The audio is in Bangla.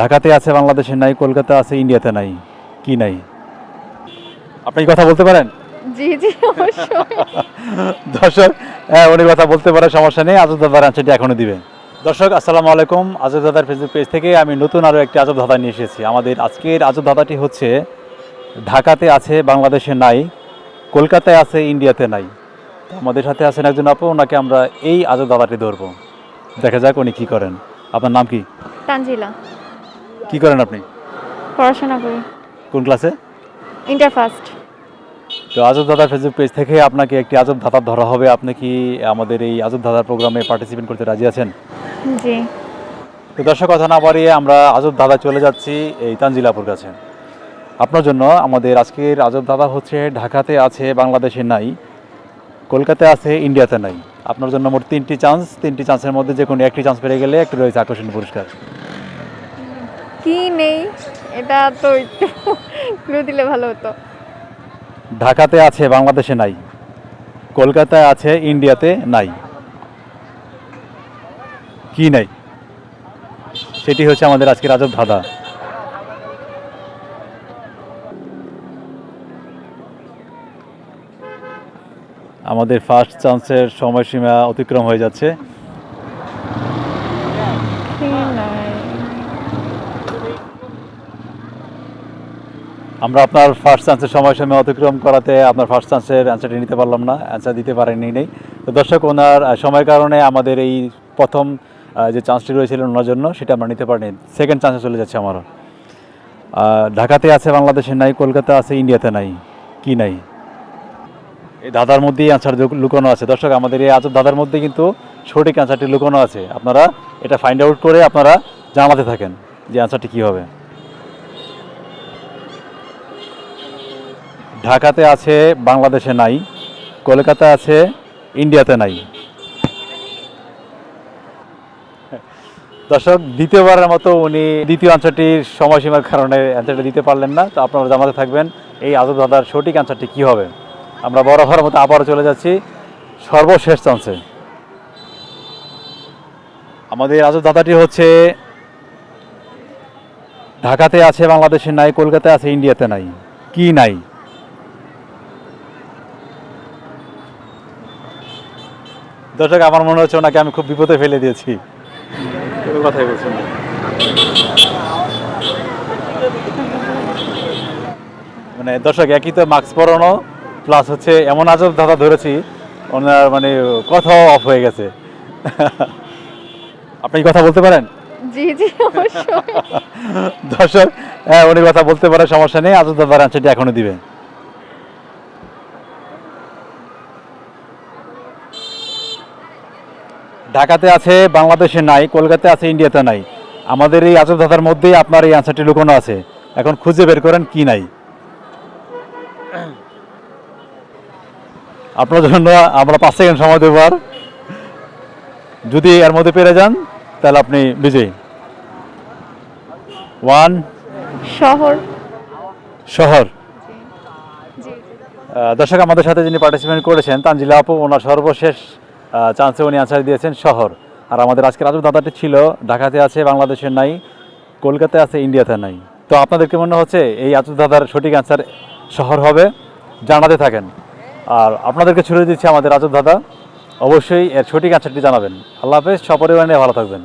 ঢাকাতে আছে বাংলাদেশে নাই কলকাতা আছে ইন্ডিয়াতে নাই কি নাই? আপনি কথা বলতে পারেন? জি জি অবশ্যই। দর্শক হ্যাঁ উনি কথা বলতে পারে সমস্যা নেই আজব দাদার অ্যান্সারটি এখনই দিবে দর্শক আসসালামু আলাইকুম আজব দাদার ফেসবুক পেজ থেকে আমি নতুন আরও একটি আজব দাদা নিয়ে এসেছি। আমাদের আজকের আজব দাদাটি হচ্ছে ঢাকাতে আছে বাংলাদেশে নাই কলকাতায় আছে ইন্ডিয়াতে নাই। আমাদের সাথে আছেন একজন আপু ওনাকে আমরা এই আজব দাদাটি ধরবো। দেখা যাক উনি কী করেন। আপনার নাম কি? তানজিলা। কি করেন আপনি? পড়াশোনা করি। কোন ক্লাসে? ইন্টার ফার্স্ট তো আজব দাদার ফেসবুক পেজ থেকে আপনাকে একটি আজব দাদা ধরা হবে। আপনি কি আমাদের এই আজব দাদার প্রোগ্রামে পার্টিসিপেট করতে রাজি আছেন? জি। তো দর্শক কথা না বাড়িয়ে আমরা আজব দাদা চলে যাচ্ছি এই তানজিলাপুর কাছে। আপনার জন্য আমাদের আজকের আজব দাদা হচ্ছে ঢাকাতে আছে বাংলাদেশে নাই কলকাতায় আছে ইন্ডিয়াতে নাই। আপনার জন্য মোট তিনটি চান্স তিনটি চান্সের মধ্যে যে কোনো একটি চান্স পেয়ে গেলে একটি রয়েছে আকর্ষণীয় পুরস্কার। কি নেই? এটা তো একটু ক্লু দিলে ভালো হতো। ঢাকাতে আছে, বাংলাদেশে নাই। কলকাতায় আছে, ইন্ডিয়াতে নাই। কি নাই? সেটি হচ্ছে আমাদের আজকের আজব ধাঁধা। আমাদের ফার্স্ট চান্সের সময়সীমা অতিক্রম হয়ে যাচ্ছে কি নাই আমরা আপনার ফার্স্ট চান্সের সময়সীমা অতিক্রম করাতে আপনার ফার্স্ট চান্সের অ্যান্সারটি নিতে পারলাম না অ্যান্সার দিতে পারেননি নেই। তো দর্শক, ওনার সময়ের কারণে আমাদের এই প্রথম যে চান্সটি রয়েছিল ওনার জন্য, সেটা আমরা নিতে পারিনি। সেকেন্ড চান্সে চলে যাচ্ছে আমারও। ঢাকাতে আছে বাংলাদেশে নাই, কলকাতা আছে ইন্ডিয়াতে নাই। কি নাই? এই দাদার মধ্যেই অ্যান্সার লুকানো আছে। দর্শক, আমাদের এই আজব দাদার মধ্যে কিন্তু সঠিক অ্যান্সারটি লুকানো আছে। আপনারা এটা ফাইন্ড আউট করে আপনারা জানাতে থাকেন যে অ্যান্সারটি কী হবে। ঢাকাতে আছে, বাংলাদেশে নাই, কলকাতা আছে, ইন্ডিয়াতে নাই। দর্শক, দ্বিতীয়বারের মতো উনি দ্বিতীয় আনসারটির সময়সীমার কারণে অ্যান্সারটা দিতে পারলেন না। তো আপনারা জানাতে থাকবেন, এই আজব দাদার সঠিক অ্যান্সারটি কী হবে? আমরা বড় হওয়ার মতো আবারও চলে যাচ্ছি, সর্বশেষ চান্সে আমাদের আজব দাদাটি হচ্ছে, ঢাকাতে আছে, বাংলাদেশে নাই, কলকাতায় আছে, ইন্ডিয়াতে নাই। কি নাই? দর্শক আমার মনে হচ্ছে ওনাকে আমি খুব বিপদে ফেলে দিয়েছি। কথাই বলছেন মানে দর্শক একই তো মাস্ক পরানো প্লাস হচ্ছে এমন আজব ধাঁধা ধরেছি ওনার মানে কথাও অফ হয়ে গেছে। আপনি কথা বলতে পারেন? জি জি অবশ্যই। দর্শক হ্যাঁ উনি কথা বলতে পারে সমস্যা নেই আজব দাদার অ্যান্সারটি এখনই দিবে। ঢাকাতে আছে বাংলাদেশে নাই কলকাতায় আছে ইন্ডিয়াতে নাই। আমাদের এই আজব দাদার মধ্যেই আপনার এই অ্যান্সারটি লুকানো আছে। এখন খুঁজে বের করেন কি নাই। আপনার জন্য আমরা পাঁচ সেকেন্ড সময় দেবো আর। যদি এর মধ্যে পেরে যান তাহলে আপনি বিজয়ী। ওয়ান শহর। শহর। দর্শক আমাদের সাথে যিনি পার্টিসিপেট করেছেন তানজিলা আপু ওনার সর্বশেষ চান্সে উনি আনসার দিয়েছেন শহর। আর আমাদের আজকের আজব দাদাটি ছিল, ঢাকাতে আছে, বাংলাদেশের নাই কলকাতায় আছে, ইন্ডিয়াতে নাই। তো আপনাদেরকে মনে হচ্ছে এই আজব দাদার সঠিক আনসার শহর হবে? জানাতে থাকেন। আর আপনাদেরকে ছুড়ে দিচ্ছে আমাদের আজব দাদা অবশ্যই এর সঠিক আনসারটি জানাবেন। আল্লাহ হাফেজ সপরিমাণে ভালো থাকবেন।